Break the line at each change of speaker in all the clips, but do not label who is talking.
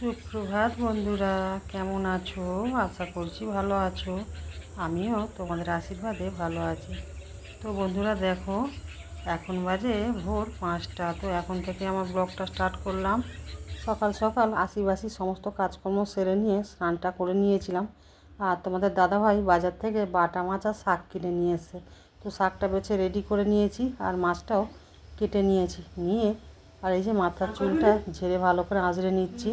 সুপ্রভাত বন্ধুরা, কেমন আছো? আশা করছি ভালো আছো। আমিও তোমাদের আশীর্বাদে ভালো আছি। তো বন্ধুরা দেখো, এখন বাজে ভোর পাঁচটা। তো এখন থেকে আমার ব্লগটা স্টার্ট করলাম। সকাল সকাল আশিবাসি সমস্ত কাজকর্ম সেরে নিয়ে স্নানটা করে নিয়েছিলাম। আর তোমাদের দাদাভাই বাজার থেকে বাটা মাছ আর শাক কিনে নিয়ে এসে তো শাকটা বেছে রেডি করে নিয়েছি আর মাছটাও কেটে নিয়েছি। নিয়ে আর এই যে মাথার চুলটা ঝেড়ে ভালো করে আঁচড়ে নিচ্ছি।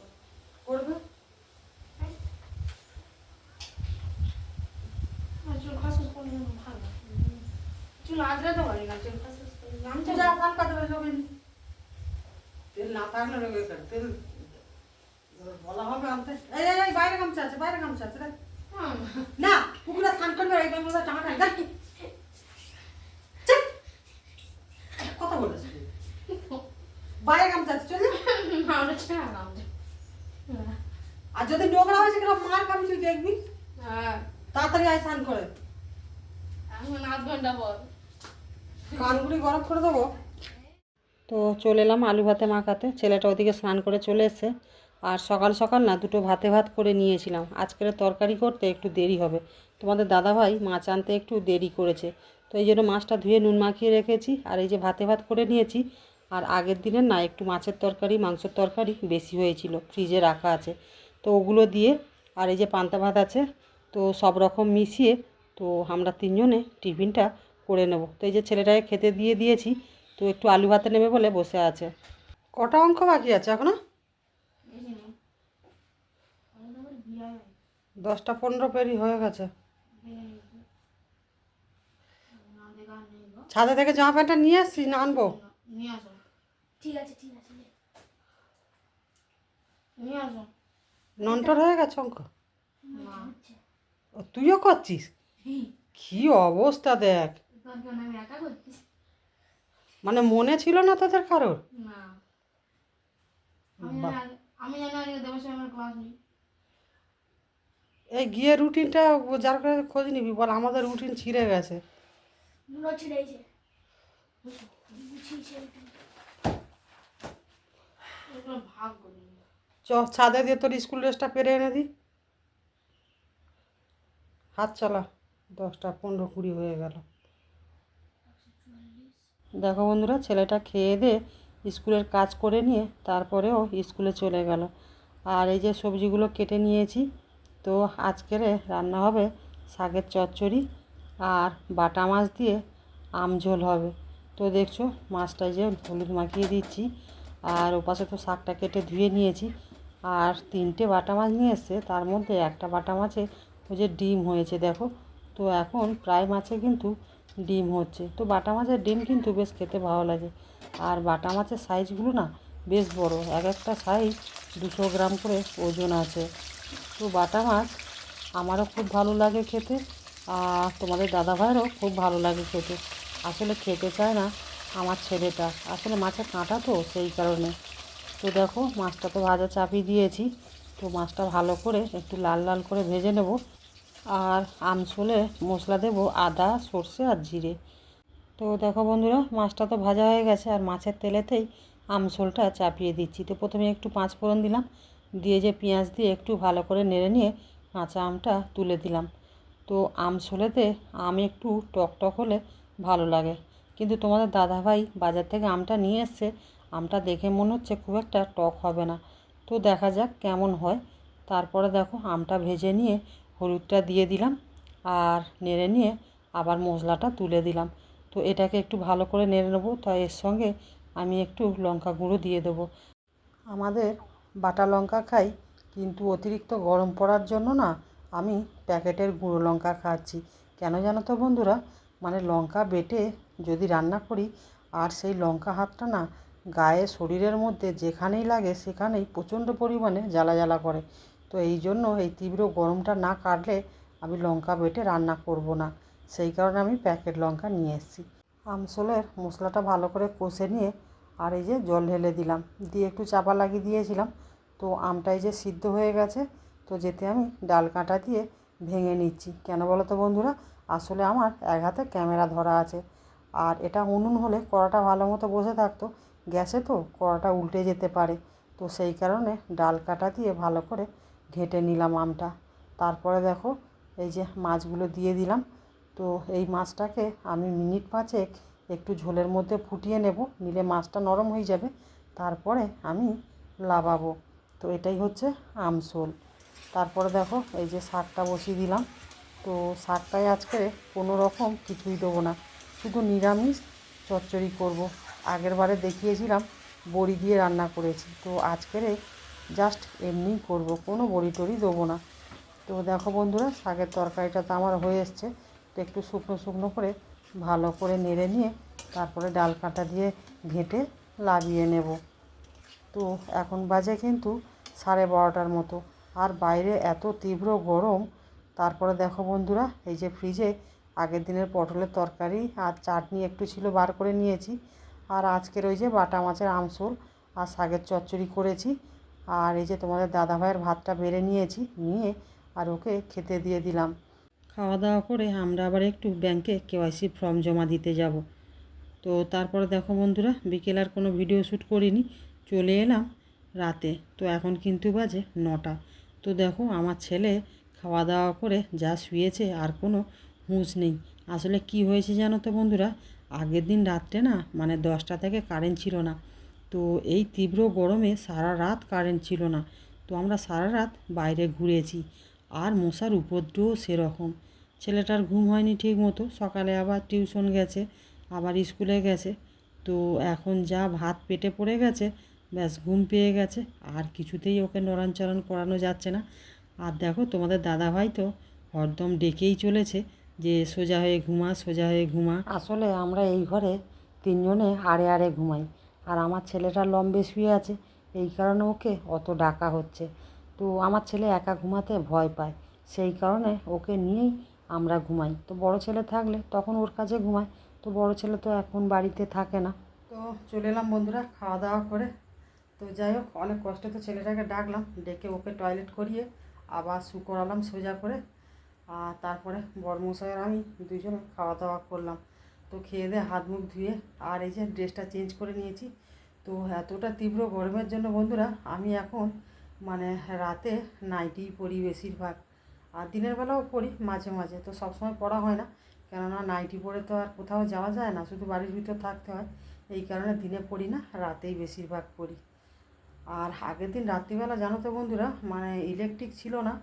বলা হবে আনতে। এই এই, বাইরে গামছা আছে বাইরে গামছা আছে না পুকুরে স্নান করবে এই গামছা টাকা টাকা দেখ। কথা বলেছ বাইরে গামছা আছে চলে আর যদি নোংরা হয়েছে কিনা মার খাবি তুই দেখবি? তাড়াতাড়ি আয় স্নান করে।
আধ ঘণ্টা পর।
কানগুলি গরম করে দেবো। তো চলে এলাম আলু ভাতে মাখাতে। ছেলেটা ওদিকে স্নান করে চলে এসে আর সকাল সকাল না, দুটো ভাতে ভাত করে নিয়েছিলাম। আজকের তরকারি করতে একটু দেরি হবে। তোমাদের দাদাভাই মাছ আনতে একটু দেরি করেছে। তো এই জন্য মাছটা ধুয়ে নুন মাখিয়ে রেখেছি। আর এই যে ভাতে ভাত করে নিয়েছি, আর আগের দিনের না, একটু মাছের তরকারি, মাংসের তরকারি বেশি হয়েছিল। ফ্রিজে রাখা আছে। তো ওগুলো দিয়ে, আর এই যে পান্তা ভাত আছে, তো সব রকম মিশিয়ে, তো আমরা তিনজনে টিফিনটা করে নেব। তো এই যে ছেলেটাকে খেতে দিয়ে দিয়েছি, তো একটু আলু ভাতে নেবে বলে বসে আছে। কটা অঙ্ক বাকি আছে এখনও? দশটা পনেরো পেরি হয়ে গেছে। ছাদে থেকে জামা প্যান্টটা নিয়ে আসছি না আনব?
ঠিক
নন্টর হয়ে গেছে অঙ্ক? তুইও করছিস? কি অবস্থা দেখ। মানে মনে ছিল না তোদের কারোর?
না। আমি জানি ক্লাস নেই।
এই গিয়ে রুটিনটা যার কাছে খোঁজ নিবি বল আমাদের রুটিন ছিঁড়ে গেছে।
করি
চ ছাদে দিয়ে তোর স্কুল ড্রেসটা পেরে এনে দি। হাত চালা দশটা পনেরো কুড়ি হয়ে গেল। দেখো বন্ধুরা, ছেলেটা খেয়ে দিয়ে স্কুলের কাজ করে নিয়ে তারপরেও স্কুলে চলে গেল। আর এই যে সবজিগুলো কেটে নিয়েছি, তো আজকের রান্না হবে শাকের চচ্চড়ি আর বাটা মাছ দিয়ে আম ঝোল হবে। তো দেখছ মাছটাই যে হলুদ মাখিয়ে দিচ্ছি আর ওপাশে তো শাকটা কেটে ধুয়ে নিয়েছি। আর তিনটে বাটা মাছ নিয়ে এসছে, তার মধ্যে একটা বাটা মাছে ওই যে ডিম হয়েছে, দেখো। তো এখন প্রায় মাছে কিন্তু ডিম হচ্ছে। তো বাটা মাছের ডিম কিন্তু বেশ খেতে ভালো লাগে। আর বাটা মাছের সাইজগুলো না বেশ বড়। এক একটা সাইজ দুশো গ্রাম করে ওজন আছে। তো বাটা মাছ আমারও খুব ভালো লাগে খেতে, আর তোমাদের দাদা ভাইয়েরও খুব ভালো লাগে খেতে। আসলে খেতে চায় না আমার ছেলেটা। আসলে মাছের কাঁটা তো সেই কারণে। তো দেখো মাছটা তো ভাজা চাপিয়ে দিয়েছি। তো মাছটা ভালো করে একটু লাল লাল করে ভেজে নেব। আর আমসলে মশলা দেবো আদা, সর্ষে আর জিরে। তো দেখো বন্ধুরা, মাছটা তো ভাজা হয়ে গেছে আর মাছের তেলেতেই আমসলটা চাপিয়ে দিচ্ছি। তো প্রথমে একটু পাঁচ ফোড়ন দিলাম, দিয়ে যে পেঁয়াজ দিয়ে একটু ভালো করে নেড়ে নিয়ে কাঁচা আমটা তুলে দিলাম। তো আমসলেতে আম একটু টক টক হলে ভালো লাগে। কিন্তু তোমাদের দাদাভাই বাজার থেকে আমটা নিয়ে এসছে, আমটা দেখে মনে হচ্ছে খুব একটা টক হবে না। তো দেখা যাক কেমন হয়। তারপরে দেখো আমটা ভেজে নিয়ে হলুদটা দিয়ে দিলাম আর নেড়ে নিয়ে আবার মশলাটা তুলে দিলাম। তো এটাকে একটু ভালো করে নেড়ে নেব। তাই এর সঙ্গে আমি একটু লঙ্কা গুঁড়ো দিয়ে দেবো। আমাদের বাটা লঙ্কা খাই, কিন্তু অতিরিক্ত গরম পড়ার জন্য না আমি প্যাকেটের গুঁড়ো লঙ্কা খাচ্ছি। কেন জানো তো বন্ধুরা? মানে লঙ্কা বেটে যদি রান্না করি, আর সেই লঙ্কা হাতটা না গায়ে শরীরের মধ্যে যেখানেই লাগে সেখানেই প্রচণ্ড পরিমাণে জ্বালা জ্বালা করে। তো এই জন্য এই তীব্র গরমটা না কাটলে আমি লঙ্কা বেটে রান্না করব না। সেই কারণে আমি প্যাকেট লঙ্কা নিয়ে এসেছি। আমসলের মশলাটা ভালো করে কষে নিয়ে আর এই যে জল ঢেলে দিলাম। দিয়ে একটু চাপা লাগিয়ে দিয়েছিলাম। তো আমটা এই যে সিদ্ধ হয়ে গেছে, তো যেতে আমি ডাল কাঁটা দিয়ে ভেঙে নিচ্ছি। কেন বলো তো বন্ধুরা? আসলে আমার এক হাতে ক্যামেরা ধরা আছে। আর এটা উনুন হলে কড়াটা ভালো মতো বসে থাকতো। গ্যাসে তো কড়াটা উল্টে যেতে পারে। তো সেই কারণে ডাল কাটা দিয়ে ভালো করে ঘেঁটে নিলাম আমটা। তারপরে দেখো, এই যে মাছগুলো দিয়ে দিলাম। তো এই মাছটাকে আমি মিনিট পাঁচেক একটু ঝোলের মধ্যে ফুটিয়ে নেব, নিলে মাছটা নরম হয়ে যাবে। তারপরে আমি লাবাবো। তো এটাই হচ্ছে আমসোল তারপরে দেখো, এই যে শাকটা বসিয়ে দিলাম। তো শাকটায় আজকে কোনো রকম কিছুই দেবো না। শুধু নিরামিষ চচ্চড়ি করব। আগের বারে দেখিয়েছিলাম, বড়ি দিয়ে রান্না করেছি। তো আজকের জাস্ট এমনিই করব, কোনো বড়ি টড়ি দেবো না। তো দেখো বন্ধুরা, শাকের তরকারিটা তো আমার হয়ে এসছে। তো একটু শুকনো শুকনো করে ভালো করে নেড়ে নিয়ে তারপরে ডাল কাঁটা দিয়ে ঘেঁটে লাগিয়ে নেব। তো এখন বাজে কিন্তু সাড়ে বারোটার মতো। আর বাইরে এত তীব্র গরম, তারপরে দেখো বন্ধুরা, এই যে ফ্রিজে আগের দিনের পটলের তরকারি আর চাটনি একটু ছিল বার করে নিয়েছি। আর আজকের ওই যে বাটা মাছের আমসোল আর শাকের চচ্চড়ি করেছি। আর এই যে তোমাদের দাদাভাইয়ের ভাতটা বেড়ে নিয়েছি, নিয়ে আর ওকে খেতে দিয়ে দিলাম। খাওয়া দাওয়া করে আমরা আবার একটু ব্যাংকে কেওয়াইসি ফর্ম জমা দিতে যাব। তো তারপরে দেখো বন্ধুরা, বিকেল আর কোনো ভিডিও শ্যুট করিনি, চলে এলাম রাতে। তো এখন কিন্তু বাজে নটা। তো দেখো আমার ছেলে খাওয়া দাওয়া করে যা শুয়েছে আর কোনো হুঁশ নেই। আসলে কি হয়েছে জানো তো বন্ধুরা, আগের দিন রাত্রে না মানে দশটা থেকে কারেন্ট ছিল না। তো এই তীব্র গরমে সারা রাত কারেন্ট ছিল না। তো আমরা সারা রাত বাইরে ঘুরেছি। আর মশার উপদ্রবও সেরকম। ছেলেটার ঘুম হয়নি ঠিক মতো সকালে আবার টিউশন গেছে, আবার স্কুলে গেছে। তো এখন যা ভাত পেটে পড়ে গেছে, ব্যাস ঘুম পেয়ে গেছে। আর কিছুতেই ওকে নড়ানচড়ান করানো যাচ্ছে না। আর দেখো তোমাদের দাদাভাই তো হরদম ডেকেই চলেছে যে সোজা হয়ে ঘুমা, সোজা হয়ে ঘুমা। আসলে আমরা এই ঘরে তিনজনে আড়ে আড়ে ঘুমাই। আর আমার ছেলেটা লম্বে শুয়ে আছে, এই কারণে ওকে অত ডাকা হচ্ছে। তো আমার ছেলে একা ঘুমাতে ভয় পায়, সেই কারণে ওকে নিয়েই আমরা ঘুমাই। তো বড় ছেলে থাকলে তখন ওর কাছে ঘুমায়, তো বড় ছেলে তো এখন বাড়িতে থাকে না। তো চলে এলাম বন্ধুরা খাওয়া দাওয়া করে। তো যাই হোক, অনেক কষ্টে তো ছেলেটাকে ডাকলাম, ডেকে ওকে টয়লেট করিয়ে আবার শু করালাম সোজা করে, আর তারপরে বড়মশাইয়ের আমি দুজনে খাওয়া দাওয়া করলাম। তো খেয়ে দিয়ে হাত মুখ ধুয়ে আর এই যে ড্রেসটা চেঞ্জ করে নিয়েছি। তো এতটা তীব্র গরমের জন্য বন্ধুরা, আমি এখন মানে রাতে নাইটিই পরি বেশিরভাগ। আর দিনের বেলাও পরি মাঝে মাঝে, তো সবসময় পরা হয় না। কেননা নাইটি পরে তো আর কোথাও যাওয়া যায় না, শুধু বাড়ির ভিতর থাকতে হয়। এই কারণে দিনে পড়ি না, রাতেই বেশিরভাগ পড়ি আর আগের দিন রাত্রিবেলা জানো তো বন্ধুরা মানে ইলেকট্রিক ছিল না,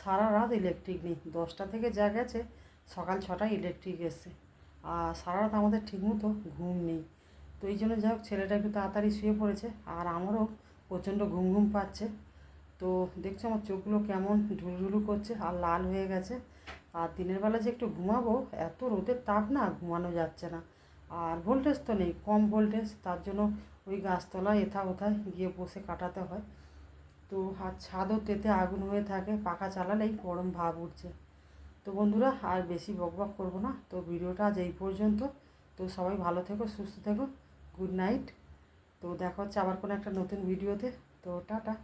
সারা রাত ইলেকট্রিক নেই। দশটা থেকে যা গেছে, সকাল ছটায় ইলেকট্রিক এসছে। আর সারা রাত আমাদের ঠিকমতো ঘুম নেই। তো এই জন্য যাই হোক, ছেলেটা একটু তাড়াতাড়ি শুয়ে পড়েছে আর আমারও প্রচণ্ড ঘুম ঘুম পাচ্ছে। তো দেখছ আমার চোখগুলো কেমন ঢুলঢুলু করছে আর লাল হয়ে গেছে। আর দিনের বেলা যে একটু ঘুমাবো, এত রোদের তাপ না ঘুমানো যাচ্ছে না। আর ভোল্টেজ তো নেই, কম ভোল্টেজ তার জন্য ওই গাছতলায় এথা ওথায় গিয়ে বসে কাটাতে হয়। তো আর ছাদও তেতে আগুন হয়ে থাকে, পাখা চালালেই গরম ভাব উঠছে। তো বন্ধুরা, আর বেশি বকবক করব না। তো ভিডিওটা আজ এই পর্যন্ত। তো সবাই ভালো থেকো, সুস্থ থেকো। Good night. তো দেখা হচ্ছে আবার কোনো একটা নতুন ভিডিওতে। তো টাটা।